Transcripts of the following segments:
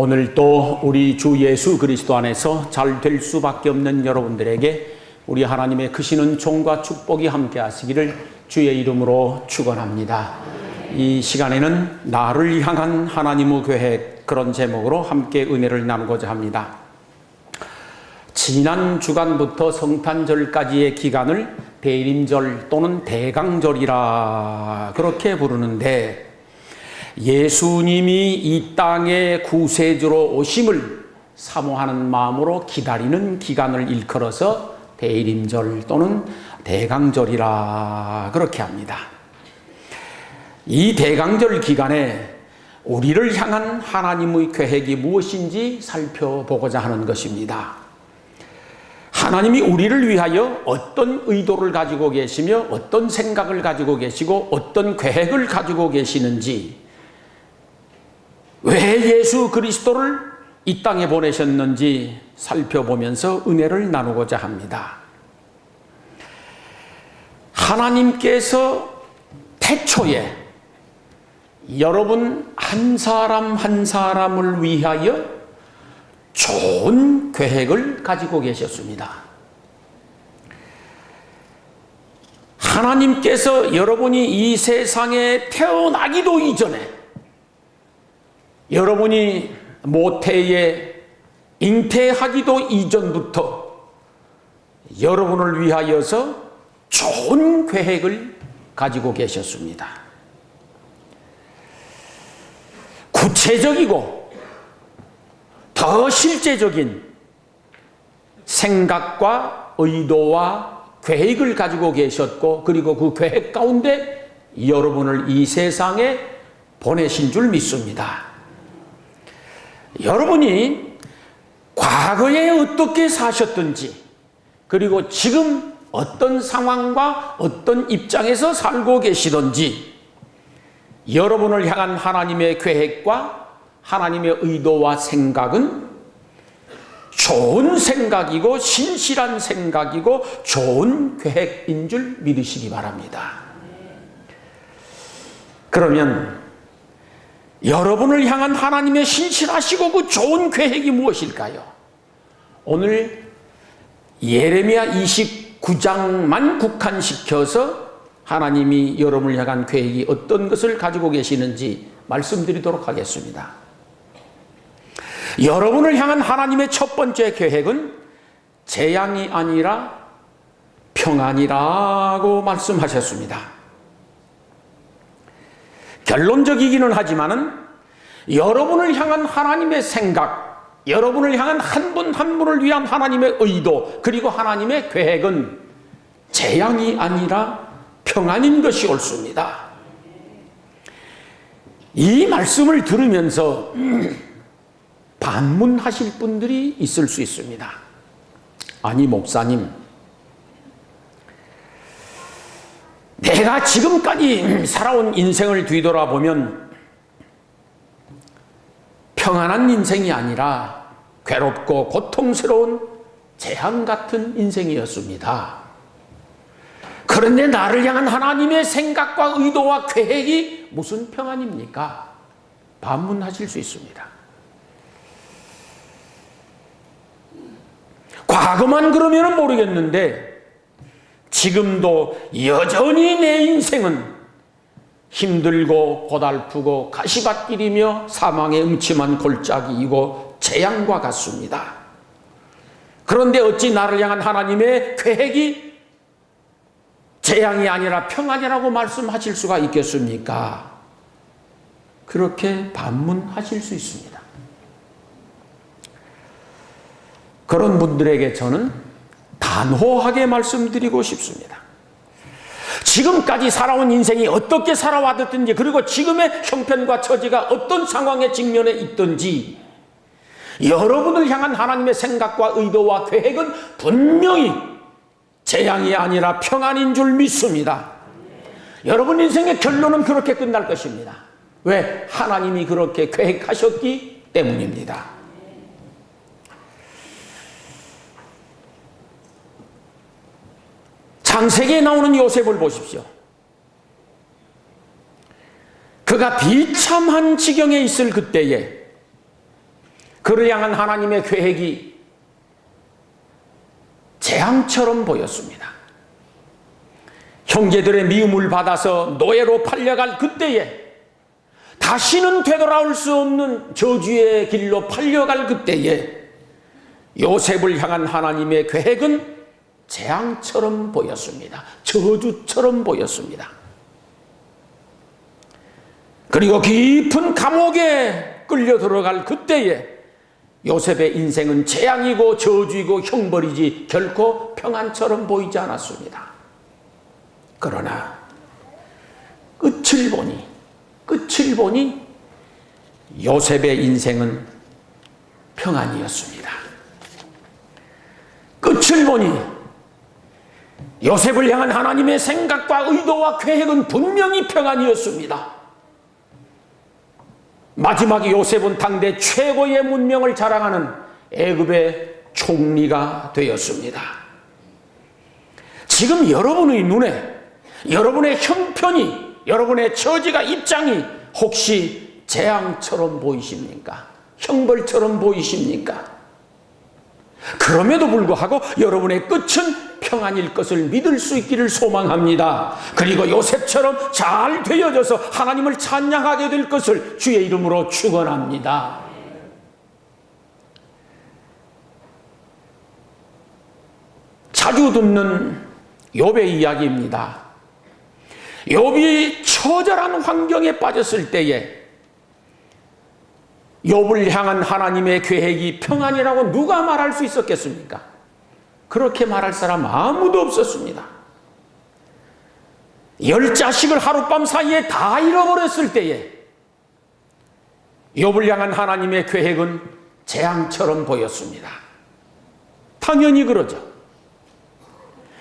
오늘 또 우리 주 예수 그리스도 안에서 잘 될 수밖에 없는 여러분들에게 우리 하나님의 크시는 종과 축복이 함께 하시기를 주의 이름으로 축원합니다. 이 시간에는 나를 향한 하나님의 계획 그런 제목으로 함께 은혜를 나누고자 합니다. 지난 주간부터 성탄절까지의 기간을 대림절 또는 대강절이라 그렇게 부르는데 예수님이 이 땅에 구세주로 오심을 사모하는 마음으로 기다리는 기간을 일컬어서 대림절 또는 대강절이라 그렇게 합니다. 이 대강절 기간에 우리를 향한 하나님의 계획이 무엇인지 살펴보고자 하는 것입니다. 하나님이 우리를 위하여 어떤 의도를 가지고 계시며 어떤 생각을 가지고 계시고 어떤 계획을 가지고 계시는지 왜 예수 그리스도를 이 땅에 보내셨는지 살펴보면서 은혜를 나누고자 합니다. 하나님께서 태초에 여러분 한 사람 한 사람을 위하여 좋은 계획을 가지고 계셨습니다. 하나님께서 여러분이 이 세상에 태어나기도 이전에 여러분이 모태에 잉태하기도 이전부터 여러분을 위하여서 좋은 계획을 가지고 계셨습니다. 구체적이고 더 실제적인 생각과 의도와 계획을 가지고 계셨고 그리고 그 계획 가운데 여러분을 이 세상에 보내신 줄 믿습니다. 여러분이 과거에 어떻게 사셨든지 그리고 지금 어떤 상황과 어떤 입장에서 살고 계시든지 여러분을 향한 하나님의 계획과 하나님의 의도와 생각은 좋은 생각이고 신실한 생각이고 좋은 계획인 줄 믿으시기 바랍니다. 그러면 여러분을 향한 하나님의 신실하시고 그 좋은 계획이 무엇일까요? 오늘 예레미야 29장만 국한시켜서 하나님이 여러분을 향한 계획이 어떤 것을 가지고 계시는지 말씀드리도록 하겠습니다. 여러분을 향한 하나님의 첫 번째 계획은 재앙이 아니라 평안이라고 말씀하셨습니다. 결론적이기는 하지만은 여러분을 향한 하나님의 생각, 여러분을 향한 한분한 분을 위한 하나님의 의도, 그리고 하나님의 계획은 재앙이 아니라 평안인 것이 옳습니다. 이 말씀을 들으면서 반문하실 분들이 있을 수 있습니다. 아니, 목사님. 내가 지금까지 살아온 인생을 뒤돌아보면 평안한 인생이 아니라 괴롭고 고통스러운 재앙 같은 인생이었습니다. 그런데 나를 향한 하나님의 생각과 의도와 계획이 무슨 평안입니까? 반문하실 수 있습니다. 과거만 그러면 모르겠는데 지금도 여전히 내 인생은 힘들고 고달프고 가시밭길이며 사망의 음침한 골짜기이고 재앙과 같습니다. 그런데 어찌 나를 향한 하나님의 계획이 재앙이 아니라 평안이라고 말씀하실 수가 있겠습니까? 그렇게 반문하실 수 있습니다. 그런 분들에게 저는 단호하게 말씀드리고 싶습니다. 지금까지 살아온 인생이 어떻게 살아왔든지 그리고 지금의 형편과 처지가 어떤 상황에 직면해 있든지 여러분을 향한 하나님의 생각과 의도와 계획은 분명히 재앙이 아니라 평안인 줄 믿습니다. 여러분 인생의 결론은 그렇게 끝날 것입니다. 왜? 하나님이 그렇게 계획하셨기 때문입니다. 창세기에 나오는 요셉을 보십시오. 그가 비참한 지경에 있을 그때에 그를 향한 하나님의 계획이 재앙처럼 보였습니다. 형제들의 미움을 받아서 노예로 팔려갈 그때에 다시는 되돌아올 수 없는 저주의 길로 팔려갈 그때에 요셉을 향한 하나님의 계획은 재앙처럼 보였습니다. 저주처럼 보였습니다. 그리고 깊은 감옥에 끌려 들어갈 그때에 요셉의 인생은 재앙이고 저주이고 형벌이지 결코 평안처럼 보이지 않았습니다. 그러나 끝을 보니 끝을 보니 요셉의 인생은 평안이었습니다. 끝을 보니 요셉을 향한 하나님의 생각과 의도와 계획은 분명히 평안이었습니다. 마지막에 요셉은 당대 최고의 문명을 자랑하는 애굽의 총리가 되었습니다. 지금 여러분의 눈에 여러분의 형편이 여러분의 처지가 입장이 혹시 재앙처럼 보이십니까? 형벌처럼 보이십니까? 그럼에도 불구하고 여러분의 끝은 평안일 것을 믿을 수 있기를 소망합니다. 그리고 요셉처럼 잘 되어져서 하나님을 찬양하게 될 것을 주의 이름으로 축원합니다. 자주 듣는 욥의 이야기입니다. 욥이 처절한 환경에 빠졌을 때에 욥을 향한 하나님의 계획이 평안이라고 누가 말할 수 있었겠습니까? 그렇게 말할 사람 아무도 없었습니다. 열 자식을 하룻밤 사이에 다 잃어버렸을 때에 욥을 향한 하나님의 계획은 재앙처럼 보였습니다. 당연히 그러죠.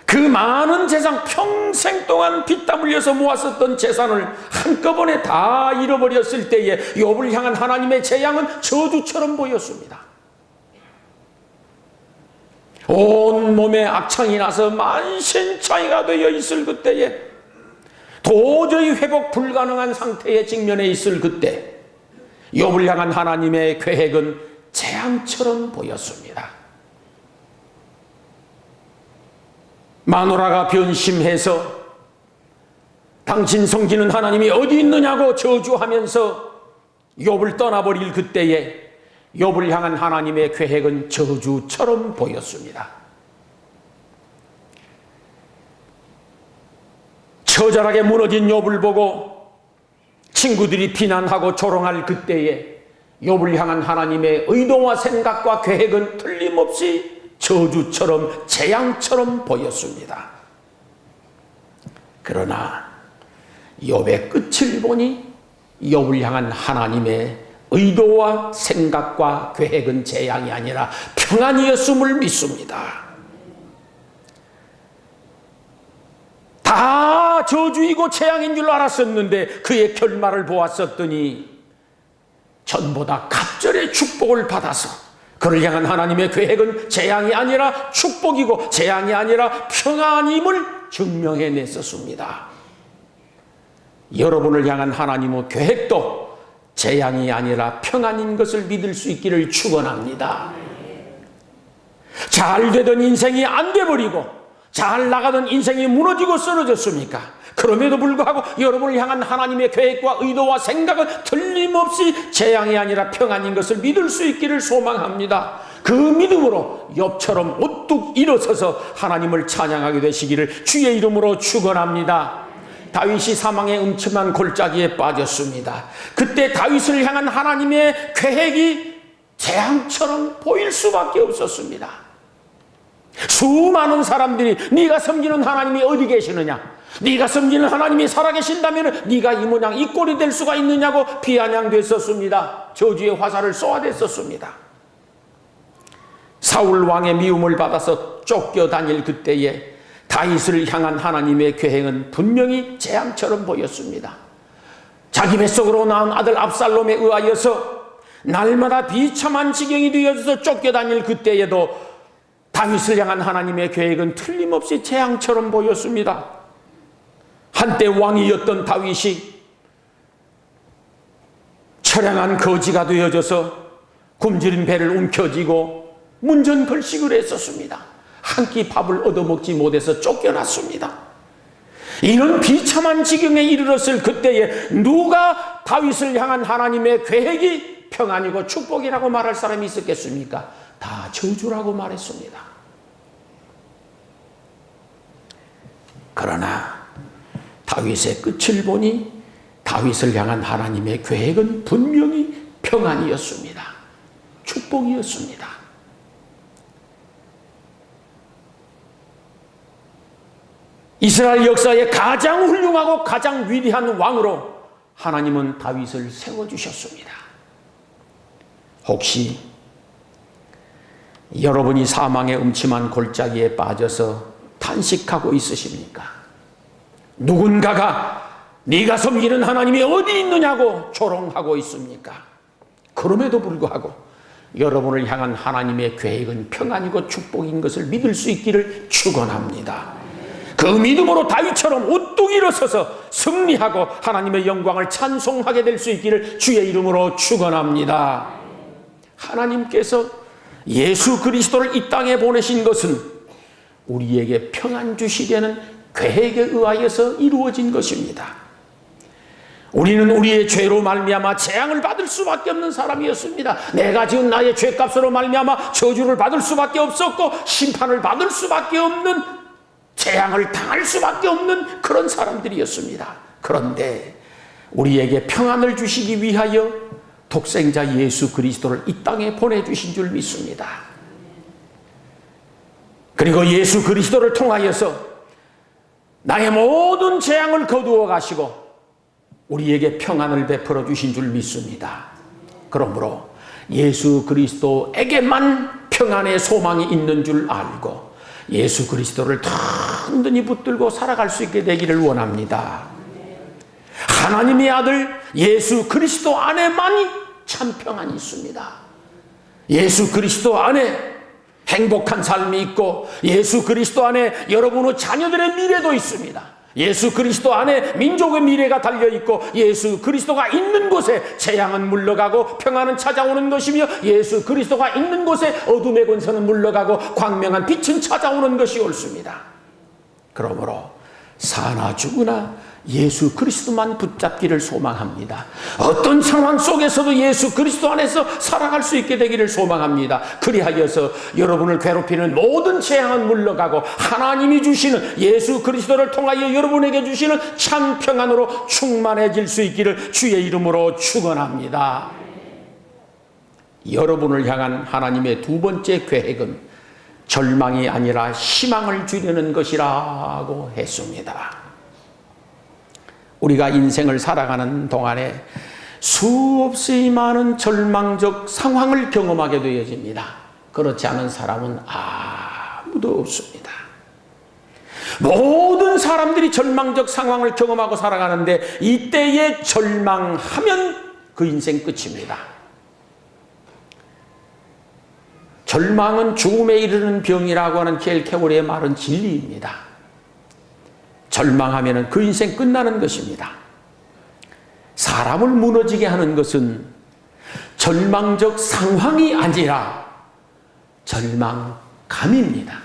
그 많은 재산 평생 동안 피땀 흘려서 모았었던 재산을 한꺼번에 다 잃어버렸을 때에 욥을 향한 하나님의 재앙은 저주처럼 보였습니다. 온 몸에 악창이 나서 만신창이가 되어 있을 그때에 도저히 회복 불가능한 상태에 직면해 있을 그때 욥을 향한 하나님의 계획은 재앙처럼 보였습니다. 마누라가 변심해서 당신 성기는 하나님이 어디 있느냐고 저주하면서 욥을 떠나버릴 그때에 욥을 향한 하나님의 계획은 저주처럼 보였습니다. 처절하게 무너진 욥을 보고 친구들이 비난하고 조롱할 그때에 욥을 향한 하나님의 의도와 생각과 계획은 틀림없이 저주처럼 재앙처럼 보였습니다. 그러나 욥의 끝을 보니 욥을 향한 하나님의 의도와 생각과 계획은 재앙이 아니라 평안이었음을 믿습니다. 다 저주이고 재앙인 줄 알았었는데 그의 결말을 보았었더니 전보다 갑절의 축복을 받아서 그를 향한 하나님의 계획은 재앙이 아니라 축복이고 재앙이 아니라 평안임을 증명해 냈었습니다. 여러분을 향한 하나님의 계획도 재앙이 아니라 평안인 것을 믿을 수 있기를 축원합니다. 잘 되던 인생이 안 돼버리고 잘 나가던 인생이 무너지고 쓰러졌습니까? 그럼에도 불구하고 여러분을 향한 하나님의 계획과 의도와 생각은 틀림없이 재앙이 아니라 평안인 것을 믿을 수 있기를 소망합니다. 그 믿음으로 엽처럼 우뚝 일어서서 하나님을 찬양하게 되시기를 주의 이름으로 축원합니다. 다윗이 사망의 음침한 골짜기에 빠졌습니다. 그때 다윗을 향한 하나님의 계획이 재앙처럼 보일 수밖에 없었습니다. 수많은 사람들이 네가 섬기는 하나님이 어디 계시느냐? 네가 섬기는 하나님이 살아계신다면 네가 이 모양 이 꼴이 될 수가 있느냐고 비아냥됐었습니다. 저주의 화살을 쏘아댔었습니다. 사울 왕의 미움을 받아서 쫓겨 다닐 그때에 다윗을 향한 하나님의 계획은 분명히 재앙처럼 보였습니다. 자기 뱃속으로 낳은 아들 압살롬에 의하여서 날마다 비참한 지경이 되어서 쫓겨 다닐 그때에도 다윗을 향한 하나님의 계획은 틀림없이 재앙처럼 보였습니다. 한때 왕이었던 다윗이 처량한 거지가 되어져서 굶주린 배를 움켜쥐고 문전걸식을 했었습니다. 한 끼 밥을 얻어먹지 못해서 쫓겨났습니다. 이런 비참한 지경에 이르렀을 그때에 누가 다윗을 향한 하나님의 계획이 평안이고 축복이라고 말할 사람이 있었겠습니까? 다 저주라고 말했습니다. 그러나 다윗의 끝을 보니 다윗을 향한 하나님의 계획은 분명히 평안이었습니다. 축복이었습니다. 이스라엘 역사의 가장 훌륭하고 가장 위대한 왕으로 하나님은 다윗을 세워주셨습니다. 혹시 여러분이 사망의 음침한 골짜기에 빠져서 탄식하고 있으십니까? 누군가가 네가 섬기는 하나님이 어디 있느냐고 조롱하고 있습니까? 그럼에도 불구하고 여러분을 향한 하나님의 계획은 평안이고 축복인 것을 믿을 수 있기를 축원합니다. 그 믿음으로 다윗처럼 우뚝 일어서서 승리하고 하나님의 영광을 찬송하게 될 수 있기를 주의 이름으로 축원합니다. 하나님께서 예수 그리스도를 이 땅에 보내신 것은 우리에게 평안 주시려는 계획에 의하여서 이루어진 것입니다. 우리는 우리의 죄로 말미암아 재앙을 받을 수밖에 없는 사람이었습니다. 내가 지은 나의 죄값으로 말미암아 저주를 받을 수밖에 없었고 심판을 받을 수밖에 없는 재앙을 당할 수밖에 없는 그런 사람들이었습니다. 그런데 우리에게 평안을 주시기 위하여 독생자 예수 그리스도를 이 땅에 보내주신 줄 믿습니다. 그리고 예수 그리스도를 통하여서 나의 모든 재앙을 거두어 가시고 우리에게 평안을 베풀어 주신 줄 믿습니다. 그러므로 예수 그리스도에게만 평안의 소망이 있는 줄 알고 예수 그리스도를 든든히 붙들고 살아갈 수 있게 되기를 원합니다. 하나님의 아들 예수 그리스도 안에만이 참 평안이 있습니다. 예수 그리스도 안에 행복한 삶이 있고 예수 그리스도 안에 여러분의 자녀들의 미래도 있습니다. 예수 그리스도 안에 민족의 미래가 달려 있고 예수 그리스도가 있는 곳에 재앙은 물러가고 평안은 찾아오는 것이며 예수 그리스도가 있는 곳에 어둠의 권세는 물러가고 광명한 빛은 찾아오는 것이 옳습니다. 그러므로 사나 죽으나 예수 그리스도만 붙잡기를 소망합니다. 어떤 상황 속에서도 예수 그리스도 안에서 살아갈 수 있게 되기를 소망합니다. 그리하여서 여러분을 괴롭히는 모든 재앙은 물러가고 하나님이 주시는 예수 그리스도를 통하여 여러분에게 주시는 참 평안으로 충만해질 수 있기를 주의 이름으로 축원합니다. 여러분을 향한 하나님의 두 번째 계획은 절망이 아니라 희망을 주려는 것이라고 했습니다. 우리가 인생을 살아가는 동안에 수없이 많은 절망적 상황을 경험하게 되어집니다. 그렇지 않은 사람은 아무도 없습니다. 모든 사람들이 절망적 상황을 경험하고 살아가는데 이때에 절망하면 그 인생 끝입니다. 절망은 죽음에 이르는 병이라고 하는 켈 캐고리의 말은 진리입니다. 절망하면 그 인생 끝나는 것입니다. 사람을 무너지게 하는 것은 절망적 상황이 아니라 절망감입니다.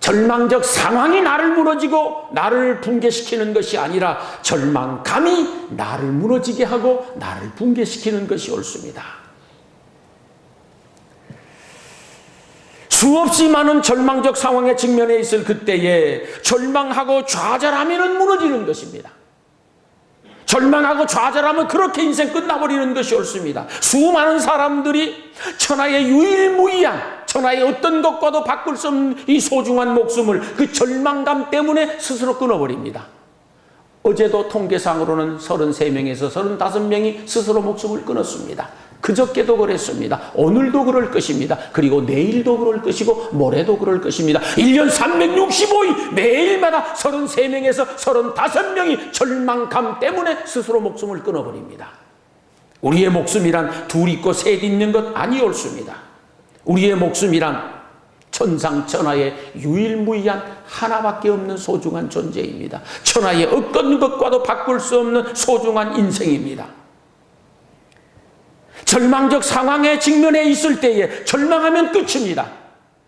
절망적 상황이 나를 무너지고 나를 붕괴시키는 것이 아니라 절망감이 나를 무너지게 하고 나를 붕괴시키는 것이 옳습니다. 수없이 많은 절망적 상황에 직면해 있을 그때에 절망하고 좌절하면 무너지는 것입니다. 절망하고 좌절하면 그렇게 인생 끝나버리는 것이 옳습니다. 수많은 사람들이 천하의 유일무이한 천하의 어떤 것과도 바꿀 수 없는 이 소중한 목숨을 그 절망감 때문에 스스로 끊어버립니다. 어제도 통계상으로는 33명에서 35명이 스스로 목숨을 끊었습니다. 그저께도 그랬습니다. 오늘도 그럴 것입니다. 그리고 내일도 그럴 것이고 모레도 그럴 것입니다. 1년 365일 매일마다 33명에서 35명이 절망감 때문에 스스로 목숨을 끊어버립니다. 우리의 목숨이란 둘 있고 셋 있는 것 아니 옳습니다. 우리의 목숨이란 천상천하의 유일무이한 하나밖에 없는 소중한 존재입니다. 천하의 어떤 것과도 바꿀 수 없는 소중한 인생입니다. 절망적 상황에 직면해 있을 때에 절망하면 끝입니다.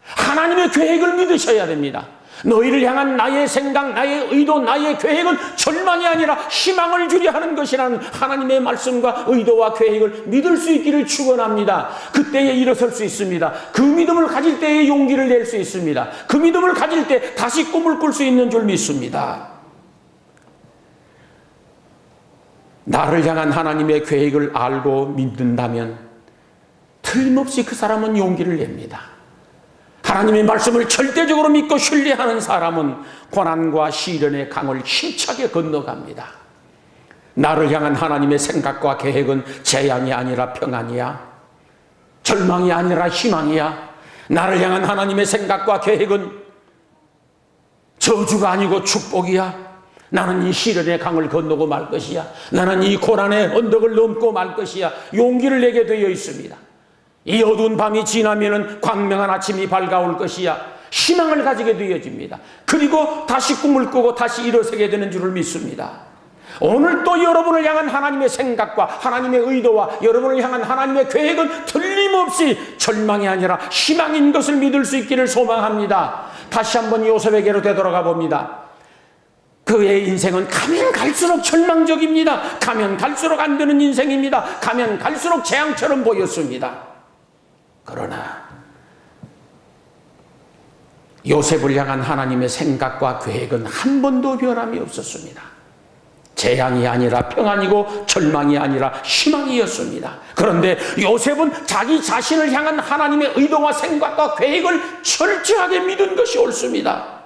하나님의 계획을 믿으셔야 됩니다. 너희를 향한 나의 생각, 나의 의도, 나의 계획은 절망이 아니라 희망을 주려 하는 것이라는 하나님의 말씀과 의도와 계획을 믿을 수 있기를 축원합니다. 그때에 일어설 수 있습니다. 그 믿음을 가질 때에 용기를 낼 수 있습니다. 그 믿음을 가질 때 다시 꿈을 꿀 수 있는 줄 믿습니다. 나를 향한 하나님의 계획을 알고 믿는다면 틀림없이 그 사람은 용기를 냅니다. 하나님의 말씀을 절대적으로 믿고 신뢰하는 사람은 고난과 시련의 강을 힘차게 건너갑니다. 나를 향한 하나님의 생각과 계획은 재앙이 아니라 평안이야. 절망이 아니라 희망이야. 나를 향한 하나님의 생각과 계획은 저주가 아니고 축복이야. 나는 이 시련의 강을 건너고 말 것이야. 나는 이 고난의 언덕을 넘고 말 것이야. 용기를 내게 되어 있습니다. 이 어두운 밤이 지나면은 광명한 아침이 밝아올 것이야. 희망을 가지게 되어집니다. 그리고 다시 꿈을 꾸고 다시 일어서게 되는 줄을 믿습니다. 오늘 또 여러분을 향한 하나님의 생각과 하나님의 의도와 여러분을 향한 하나님의 계획은 틀림없이 절망이 아니라 희망인 것을 믿을 수 있기를 소망합니다. 다시 한번 요셉에게로 되돌아가 봅니다. 그의 인생은 가면 갈수록 절망적입니다. 가면 갈수록 안 되는 인생입니다. 가면 갈수록 재앙처럼 보였습니다. 그러나 요셉을 향한 하나님의 생각과 계획은 한 번도 변함이 없었습니다. 재앙이 아니라 평안이고 절망이 아니라 희망이었습니다. 그런데 요셉은 자기 자신을 향한 하나님의 의도와 생각과 계획을 철저하게 믿은 것이 옳습니다.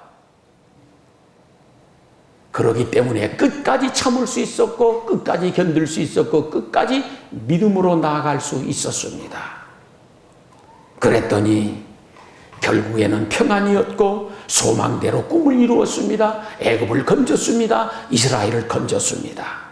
그러기 때문에 끝까지 참을 수 있었고, 끝까지 견딜 수 있었고, 끝까지 믿음으로 나아갈 수 있었습니다. 그랬더니 결국에는 평안이었고 소망대로 꿈을 이루었습니다. 애굽을 건졌습니다. 이스라엘을 건졌습니다.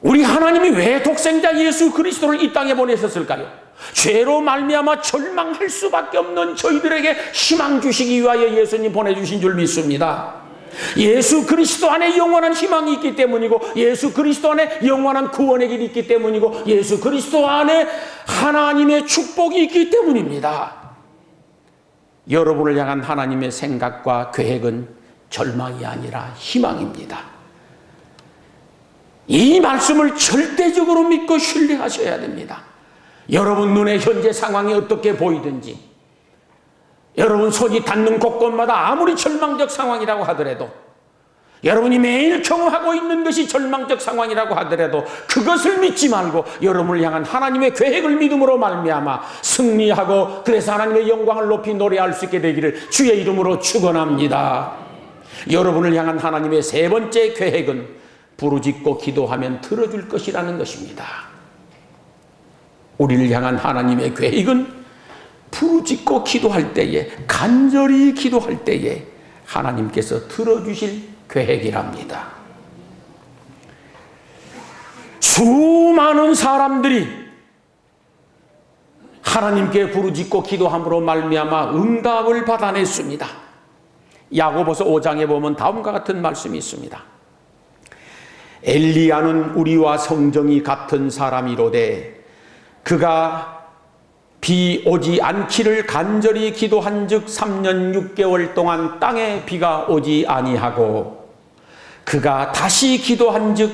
우리 하나님이 왜 독생자 예수 그리스도를 이 땅에 보내셨을까요? 죄로 말미암아 절망할 수밖에 없는 저희들에게 희망 주시기 위하여 예수님 보내주신 줄 믿습니다. 예수 그리스도 안에 영원한 희망이 있기 때문이고 예수 그리스도 안에 영원한 구원의 길이 있기 때문이고 예수 그리스도 안에 하나님의 축복이 있기 때문입니다. 여러분을 향한 하나님의 생각과 계획은 절망이 아니라 희망입니다. 이 말씀을 절대적으로 믿고 신뢰하셔야 됩니다. 여러분 눈에 현재 상황이 어떻게 보이든지 여러분 손이 닿는 곳곳마다 아무리 절망적 상황이라고 하더라도 여러분이 매일 경험하고 있는 것이 절망적 상황이라고 하더라도 그것을 믿지 말고 여러분을 향한 하나님의 계획을 믿음으로 말미암아 승리하고 그래서 하나님의 영광을 높이 노래할 수 있게 되기를 주의 이름으로 축원합니다. 여러분을 향한 하나님의 세 번째 계획은 부르짖고 기도하면 들어줄 것이라는 것입니다. 우리를 향한 하나님의 계획은 부르짖고 기도할 때에 간절히 기도할 때에 하나님께서 들어주실 계획이랍니다. 수많은 사람들이 하나님께 부르짖고 기도함으로 말미암아 응답을 받아냈습니다. 야고보서 5장에 보면 다음과 같은 말씀이 있습니다. 엘리야는 우리와 성정이 같은 사람이로되 그가 비 오지 않기를 간절히 기도한 즉 3년 6개월 동안 땅에 비가 오지 아니하고 그가 다시 기도한 즉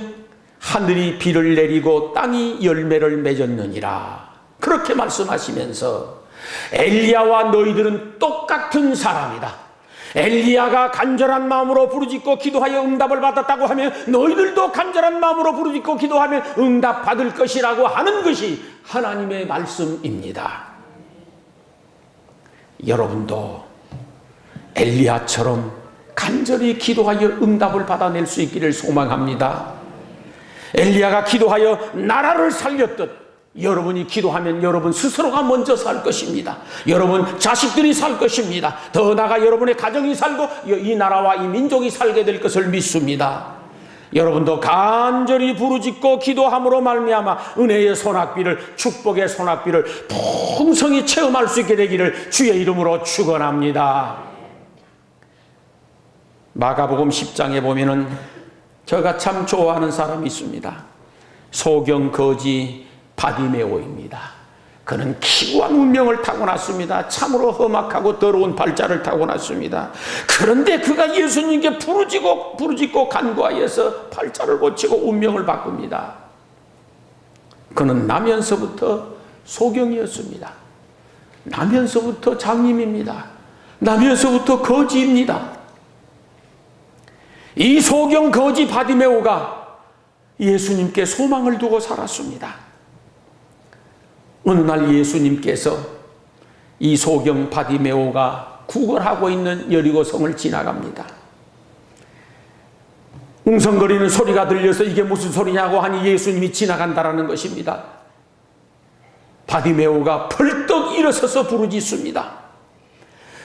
하늘이 비를 내리고 땅이 열매를 맺었느니라 그렇게 말씀하시면서 엘리야와 너희들은 똑같은 사람이다. 엘리야가 간절한 마음으로 부르짖고 기도하여 응답을 받았다고 하면 너희들도 간절한 마음으로 부르짖고 기도하면 응답 받을 것이라고 하는 것이 하나님의 말씀입니다. 여러분도 엘리야처럼 간절히 기도하여 응답을 받아낼 수 있기를 소망합니다. 엘리야가 기도하여 나라를 살렸듯 여러분이 기도하면 여러분 스스로가 먼저 살 것입니다. 여러분 자식들이 살 것입니다. 더 나아가 여러분의 가정이 살고 이 나라와 이 민족이 살게 될 것을 믿습니다. 여러분도 간절히 부르짖고 기도함으로 말미암아 은혜의 소낙비를 축복의 소낙비를 풍성히 체험할 수 있게 되기를 주의 이름으로 축원합니다. 마가복음 10장에 보면은 제가 참 좋아하는 사람이 있습니다. 소경 거지 바디메오입니다. 그는 키고한 운명을 타고났습니다. 참으로 험악하고 더러운 발자를 타고났습니다. 그런데 그가 예수님께 부르짖고 부르짖고 간구하여서 발자를 고치고 운명을 바꿉니다. 그는 나면서부터 소경이었습니다. 나면서부터 장님입니다. 나면서부터 거지입니다. 이 소경 거지 바디메오가 예수님께 소망을 두고 살았습니다. 어느 날 예수님께서 이 소경 바디메오가 구걸하고 있는 여리고성을 지나갑니다. 웅성거리는 소리가 들려서 이게 무슨 소리냐고 하니 예수님이 지나간다라는 것입니다. 바디메오가 벌떡 일어서서 부르짖습니다.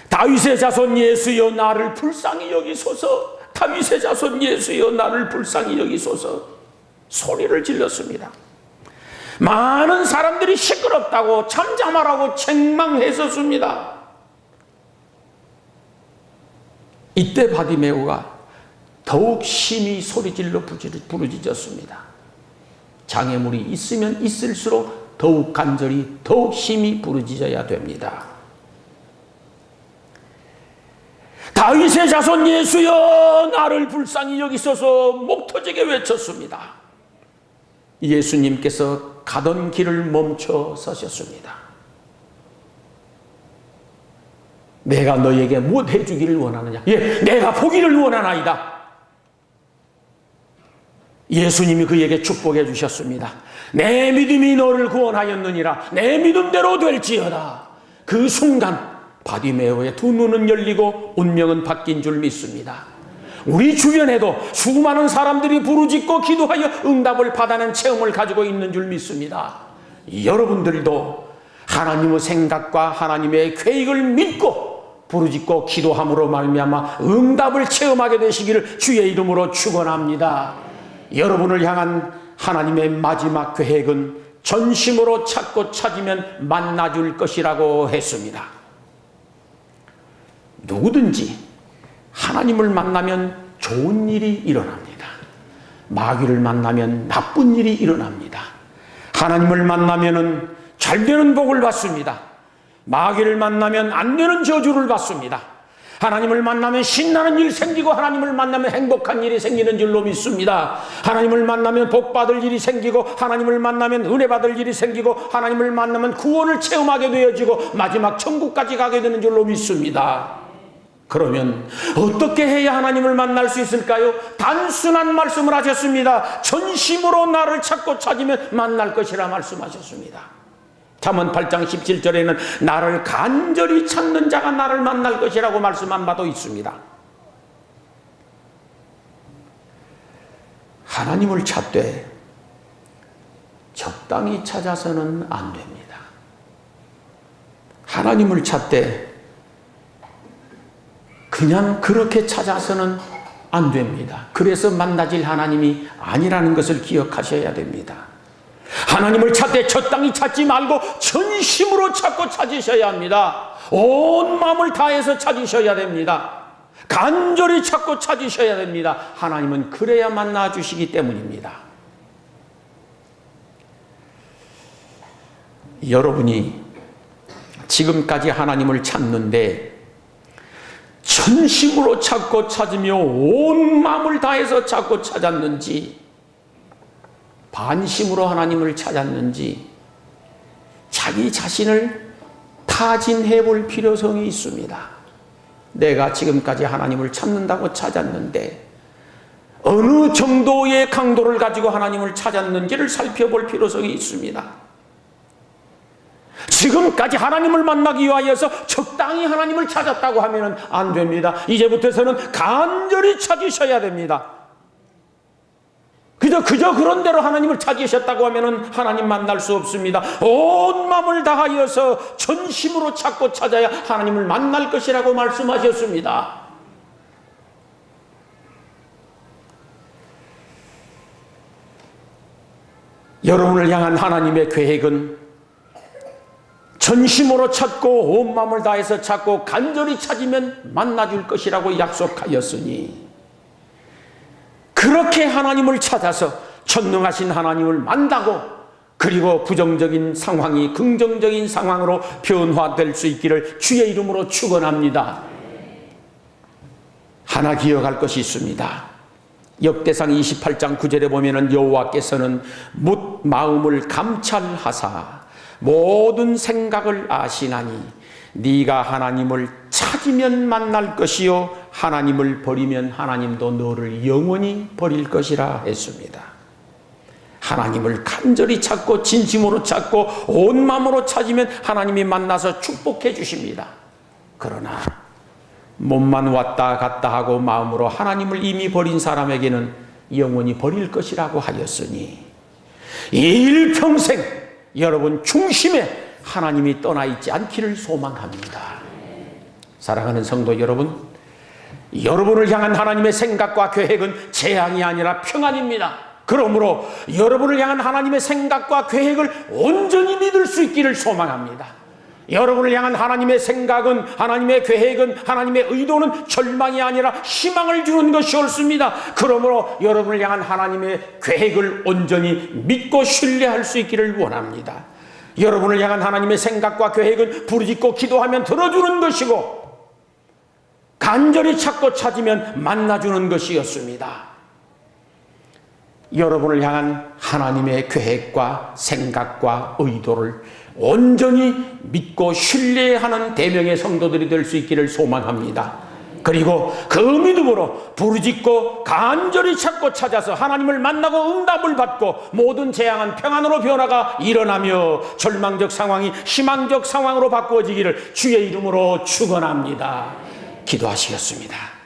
다윗의 자손 예수여 나를 불쌍히 여기소서 다윗의 자손 예수여 나를 불쌍히 여기소서 소리를 질렀습니다. 많은 사람들이 시끄럽다고 잠잠하라고 책망했었습니다. 이때 바디메오가 더욱 심히 소리질러 부르짖었습니다. 장애물이 있으면 있을수록 더욱 간절히 더욱 심히 부르짖어야 됩니다. 다윗의 자손 예수여 나를 불쌍히 여기소서 목 터지게 외쳤습니다. 예수님께서 가던 길을 멈춰 서셨습니다. 내가 너에게 무엇 해주기를 원하느냐? 예, 내가 보기를 원하나이다. 예수님이 그에게 축복해 주셨습니다. 내 믿음이 너를 구원하였느니라. 내 믿음대로 될지어다. 그 순간 바디메오의 두 눈은 열리고 운명은 바뀐 줄 믿습니다. 우리 주변에도 수많은 사람들이 부르짖고 기도하여 응답을 받아낸 체험을 가지고 있는 줄 믿습니다. 여러분들도 하나님의 생각과 하나님의 계획을 믿고 부르짖고 기도함으로 말미암아 응답을 체험하게 되시기를 주의 이름으로 축원합니다. 여러분을 향한 하나님의 마지막 계획은 전심으로 찾고 찾으면 만나줄 것이라고 했습니다. 누구든지 하나님을 만나면 좋은 일이 일어납니다. 마귀를 만나면 나쁜 일이 일어납니다. 하나님을 만나면은 잘 되는 복을 받습니다. 마귀를 만나면 안 되는 저주를 받습니다. 하나님을 만나면 신나는 일 생기고 하나님을 만나면 행복한 일이 생기는 줄로 믿습니다. 하나님을 만나면 복 받을 일이 생기고 하나님을 만나면 은혜 받을 일이 생기고 하나님을 만나면 구원을 체험하게 되어지고 마지막 천국까지 가게 되는 줄로 믿습니다. 그러면 어떻게 해야 하나님을 만날 수 있을까요? 단순한 말씀을 하셨습니다. 전심으로 나를 찾고 찾으면 만날 것이라 말씀하셨습니다. 잠언 8장 17절에는 나를 간절히 찾는 자가 나를 만날 것이라고 말씀한 바도 있습니다. 하나님을 찾되 적당히 찾아서는 안 됩니다. 하나님을 찾되 그냥 그렇게 찾아서는 안 됩니다. 그래서 만나질 하나님이 아니라는 것을 기억하셔야 됩니다. 하나님을 찾되 적당히 찾지 말고 전심으로 찾고 찾으셔야 합니다. 온 마음을 다해서 찾으셔야 됩니다. 간절히 찾고 찾으셔야 됩니다. 하나님은 그래야 만나 주시기 때문입니다. 여러분이 지금까지 하나님을 찾는데 전심으로 찾고 찾으며 온 마음을 다해서 찾고 찾았는지 반심으로 하나님을 찾았는지 자기 자신을 타진해 볼 필요성이 있습니다. 내가 지금까지 하나님을 찾는다고 찾았는데 어느 정도의 강도를 가지고 하나님을 찾았는지를 살펴볼 필요성이 있습니다. 지금까지 하나님을 만나기 위하여서 적당히 하나님을 찾았다고 하면 안 됩니다. 이제부터서는 간절히 찾으셔야 됩니다. 그저 그저 그런 대로 하나님을 찾으셨다고 하면은 하나님 만날 수 없습니다. 온 마음을 다하여서 전심으로 찾고 찾아야 하나님을 만날 것이라고 말씀하셨습니다. 여러분을 향한 하나님의 계획은 전심으로 찾고 온 마음을 다해서 찾고 간절히 찾으면 만나줄 것이라고 약속하였으니 그렇게 하나님을 찾아서 전능하신 하나님을 만나고 그리고 부정적인 상황이 긍정적인 상황으로 변화될 수 있기를 주의 이름으로 축원합니다. 하나 기억할 것이 있습니다. 역대상 28장 9절에 보면은 여호와께서는 묻 마음을 감찰하사 모든 생각을 아시나니 네가 하나님을 찾으면 만날 것이요 하나님을 버리면 하나님도 너를 영원히 버릴 것이라 했습니다. 하나님을 간절히 찾고 진심으로 찾고 온 마음으로 찾으면 하나님이 만나서 축복해 주십니다. 그러나 몸만 왔다 갔다 하고 마음으로 하나님을 이미 버린 사람에게는 영원히 버릴 것이라고 하였으니 일평생 여러분 중심에 하나님이 떠나 있지 않기를 소망합니다. 사랑하는 성도 여러분, 여러분을 향한 하나님의 생각과 계획은 재앙이 아니라 평안입니다. 그러므로 여러분을 향한 하나님의 생각과 계획을 온전히 믿을 수 있기를 소망합니다. 여러분을 향한 하나님의 생각은 하나님의 계획은 하나님의 의도는 절망이 아니라 희망을 주는 것이 옳습니다. 그러므로 여러분을 향한 하나님의 계획을 온전히 믿고 신뢰할 수 있기를 원합니다. 여러분을 향한 하나님의 생각과 계획은 부르짖고 기도하면 들어주는 것이고 간절히 찾고 찾으면 만나주는 것이었습니다. 여러분을 향한 하나님의 계획과 생각과 의도를 온전히 믿고 신뢰하는 대명의 성도들이 될 수 있기를 소망합니다. 그리고 그 믿음으로 부르짖고 간절히 찾고 찾아서 하나님을 만나고 응답을 받고 모든 재앙은 평안으로 변화가 일어나며 절망적 상황이 희망적 상황으로 바꾸어지기를 주의 이름으로 축원합니다. 기도하시겠습니다.